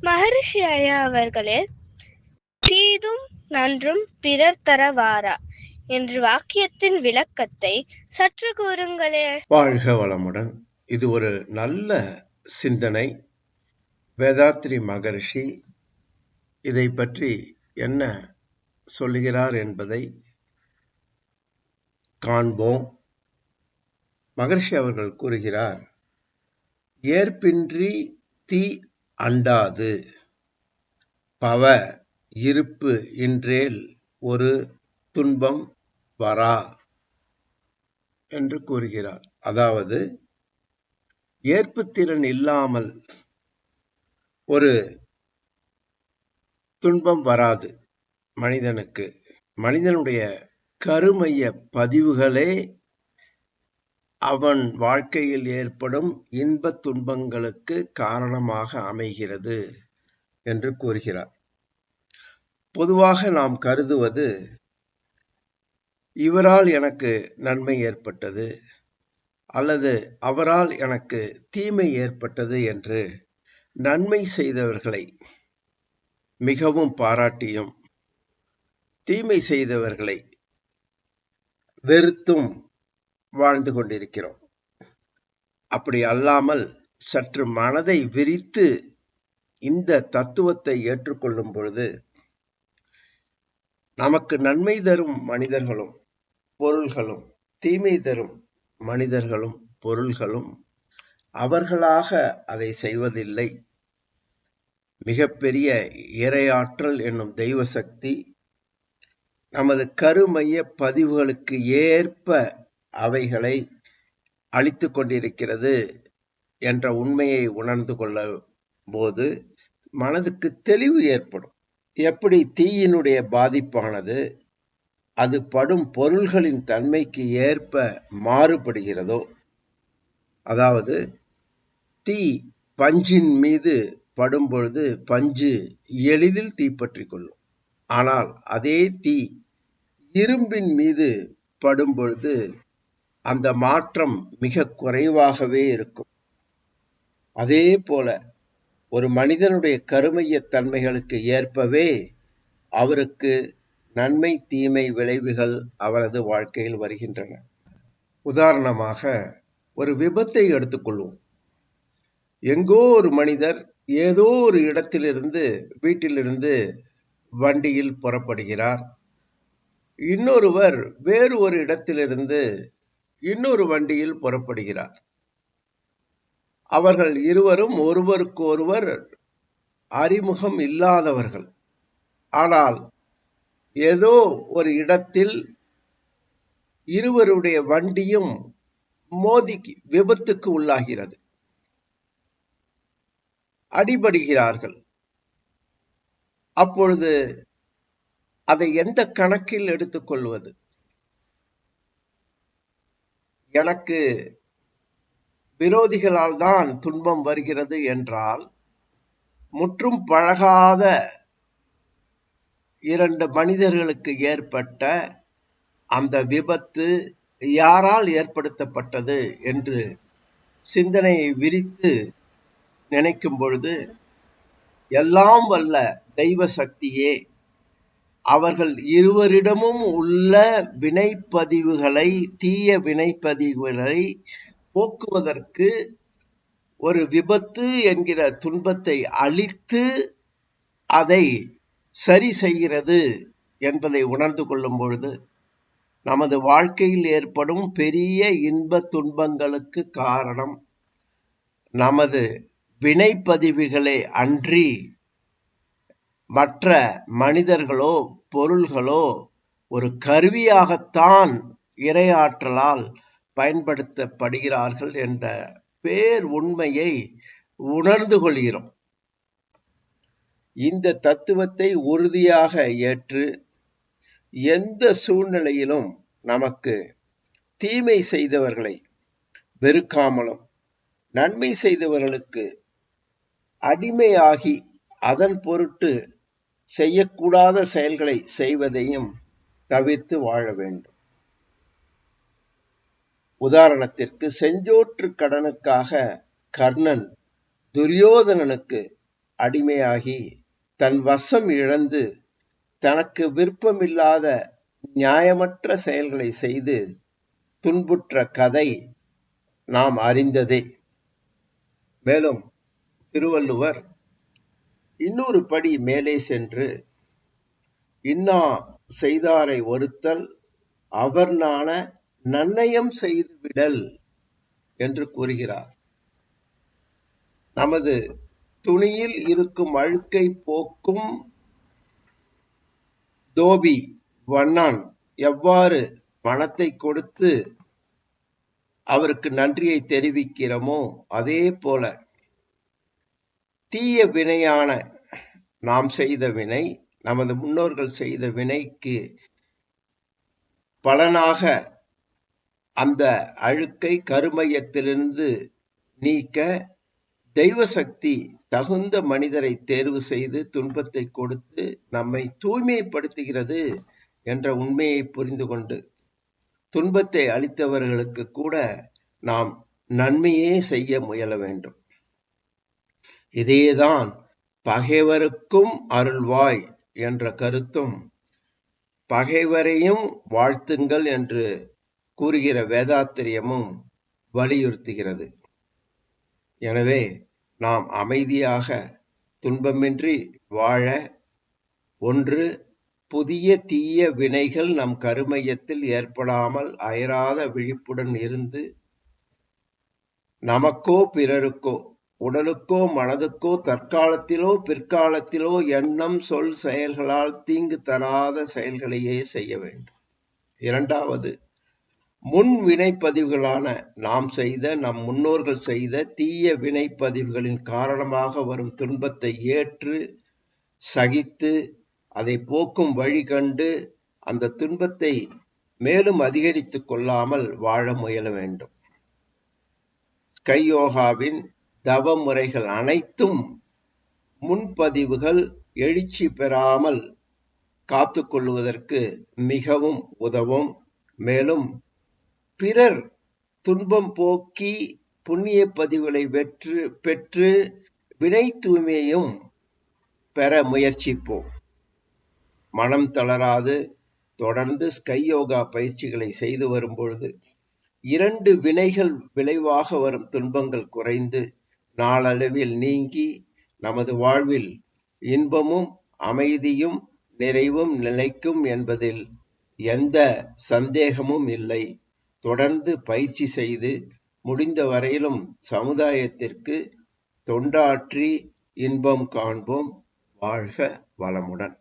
மகரிஷி ஐயா அவர்களே தீதும் நன்றும் பிறர் தரவாரா என்று என்ற வாக்கியத்தின் விளக்கத்தை சற்று கூறுங்களே. வாழ்க வளமுடன். இது ஒரு நல்ல சிந்தனை. வேதாத்ரி மகரிஷி இதை பற்றி என்ன சொல்லுகிறார் என்பதை காண்போம். மகர்ஷி அவர்கள் கூறுகிறார் ஏற்பின்றி தீ அண்டாது. பவ இருப்பு இன்றேல் ஒரு துன்பம் வரா என்று கூறுகிறார். அதாவது ஏற்புத்திறன் இல்லாமல் ஒரு துன்பம் வராது மனிதனுக்கு. மனிதனுடைய கருமைய பதிவுகளே அவன் வாழ்க்கையில் ஏற்படும் இன்ப துன்பங்களுக்கு காரணமாக அமைகிறது என்று கூறுகிறார். பொதுவாக நாம் கருதுவது இவரால் எனக்கு நன்மை ஏற்பட்டது அல்லது அவரால் எனக்கு தீமை ஏற்பட்டது என்று நன்மை செய்தவர்களை மிகவும் பாராட்டியும் தீமை செய்தவர்களை வெறுத்தும் வாழ்ந்து கொண்டிருக்கிறோம். அப்படி அல்லாமல் சற்று மனதை விரித்து இந்த தத்துவத்தை ஏற்றுக்கொள்ளும் பொழுது நமக்கு நன்மை தரும் மனிதர்களும் பொருள்களும் தீமை தரும் மனிதர்களும் பொருள்களும் அவர்களாக அதை செய்வதில்லை. மிகப்பெரிய இரையாற்றல் என்னும் தெய்வ சக்தி நமது கருமைய பதிவுகளுக்கு ஏற்ப அவைகளை அழித்து கொண்டிருக்கிறது என்ற உண்மையை உணர்ந்து கொள்ள போது மனதுக்கு தெளிவு ஏற்படும். எப்படி தீயினுடைய பாதிப்பானது அது படும் பொருள்களின் தன்மைக்கு ஏற்ப மாறுபடுகிறதோ அதாவது தீ பஞ்சின் மீது படும்பொழுது பஞ்சு எளிதில் தீப்பற்றி கொள்ளும். ஆனால் அதே தீ இரும்பின் மீது படும்பொழுது அந்த மாற்றம் மிக குறைவாகவே இருக்கும். அதே போல ஒரு மனிதனுடைய கருமைய தன்மைகளுக்கு ஏற்பவே அவருக்கு நன்மை தீமை விளைவுகள் அவரது வாழ்க்கையில் வருகின்றன. உதாரணமாக ஒரு விபத்தை எடுத்துக்கொள்வோம். எங்கோ ஒரு மனிதர் ஏதோ ஒரு இடத்திலிருந்து வீட்டிலிருந்து வண்டியில் புறப்படுகிறார். இன்னொருவர் வேறு ஒரு இடத்திலிருந்து இன்னொரு வண்டியில் புறப்படுகிறார். அவர்கள் இருவரும் ஒருவருக்கொருவர் அறிமுகம் இல்லாதவர்கள். ஆனால் ஏதோ ஒரு இடத்தில் இருவருடைய வண்டியும் மோதி விபத்துக்கு உள்ளாகிறது. அடிபடுகிறார்கள். அப்பொழுது அதை எந்த கணக்கில் எடுத்துக்கொள்வது எனக்கு விரோதிகளால் தான் துன்பம் வருகிறது என்றால் முற்றும் பழகாத இரண்டு மனிதர்களுக்கு ஏற்பட்ட அந்த விபத்து யாரால் ஏற்படுத்தப்பட்டது என்று சிந்தனையை விரித்து நினைக்கும் பொழுது எல்லாம் வல்ல தெய்வ சக்தியே அவர்கள் இருவரிடமும் உள்ள வினைப்பதிவுகளை தீய வினைப்பதிவுகளை போக்குவதற்கு ஒரு விபத்து என்கிற துன்பத்தை அழித்து அதை சரி செய்கிறது என்பதை உணர்ந்து கொள்ளும் பொழுது நமது வாழ்க்கையில் ஏற்படும் பெரிய இன்ப துன்பங்களுக்கு காரணம் நமது வினைப்பதிவுகளே அன்றி மற்ற மனிதர்களோ பொருள்களோ ஒரு கருவியாகத்தான் இரையாற்றலால் பயன்படுத்தப்படுகிறார்கள் என்ற பேர் உண்மையை உணர்ந்து கொள்கிறோம். இந்த தத்துவத்தை உறுதியாக ஏற்று எந்த சூழ்நிலையிலும் நமக்கு தீமை செய்தவர்களை வெறுக்காமலும் நன்மை செய்தவர்களுக்கு அடிமையாகி அதன் பொருட்டு செய்யக்கூடாத செயல்களை செய்வதையும் தவிர்த்து வாழ வேண்டும். உதாரணத்திற்கு செஞ்சோற்று கடனுக்காக கர்ணன் துரியோதனனுக்கு அடிமையாகி தன் வசம் இழந்து தனக்கு விருப்பமில்லாத நியாயமற்ற செயல்களை செய்து துன்புற்ற கதை நாம் அறிந்ததே. மேலும் திருவள்ளுவர் இன்னொரு படி மேலே சென்று இன்னா செய்தாரை ஒருத்தல் அவர் நாண நன்னயம் செய்து விடல் என்று கூறுகிறார். நமது துணியில் இருக்கும் அழுக்கை போக்கும் தோபி வண்ணான் எவ்வாறு பணத்தை கொடுத்து அவருக்கு நன்றியை தெரிவிக்கிறோமோ அதே போல தீய வினையான நாம் செய்த வினை நமது முன்னோர்கள் செய்த வினைக்கு பலனாக அந்த அழுக்கை கருமையத்திலிருந்து நீக்க தெய்வ சக்தி தகுந்த மனிதரை தேர்வு செய்து துன்பத்தை கொடுத்து நம்மை தூய்மைப்படுத்துகிறது என்ற உண்மையை புரிந்து கொண்டு துன்பத்தை அளித்தவர்களுக்கு கூட நாம் நன்மையே செய்ய முயல வேண்டும். இதேதான் பகைவருக்கும் அருள்வாய் என்ற கருத்தும் பகைவரையும் வாழ்த்துங்கள் என்று கூறுகிற வேதாத்திரியமும் வலியுறுத்துகிறது. எனவே நாம் அமைதியாக துன்பமின்றி வாழ ஒன்று புதிய தீய வினைகள் நம் கருமையத்தில் ஏற்படாமல் அயராத விழிப்புடன் இருந்து நமக்கோ பிறருக்கோ உடலுக்கோ மனதுக்கோ தற்காலத்திலோ பிற்காலத்திலோ எண்ணம் சொல் செயல்களால் தீங்கு தராத செயல்களையே செய்ய வேண்டும். இரண்டாவது முன் வினைப்பதிவுகளான நாம் செய்த நம் முன்னோர்கள் செய்த தீய வினைப்பதிவுகளின் காரணமாக வரும் துன்பத்தை ஏற்று சகித்து அதை போக்கும் வழி கண்டு அந்த துன்பத்தை மேலும் அதிகரித்துக் கொள்ளாமல் வாழ முயல வேண்டும். கையோகாவின் தவ முறைகள் அனைத்தும் முன்பதிவுகள் எழுச்சி பெறாமல் காத்துக்கொள்வதற்கு மிகவும் உதவும். மேலும் பிறர் துன்பம் போக்கி புண்ணிய பதிவுகளை வெற்று பெற்று வினை தூய்மையும் பெற முயற்சிப்போம். மனம் தளராது. தொடர்ந்து ஸ்கை யோகா பயிற்சிகளை செய்து வரும்பொழுது இரண்டு வினைகள் விளைவாக வரும் துன்பங்கள் குறைந்து நாளளவில் நீங்கி நமது வாழ்வில் இன்பமும் அமைதியும் நிறைவும் நிலைக்கும் என்பதில் எந்த சந்தேகமும் இல்லை. தொடர்ந்து பயிற்சி செய்து முடிந்த வரையிலும் சமுதாயத்திற்கு தொண்டாற்றி இன்பம் காண்போம். வாழ்க வளமுடன்.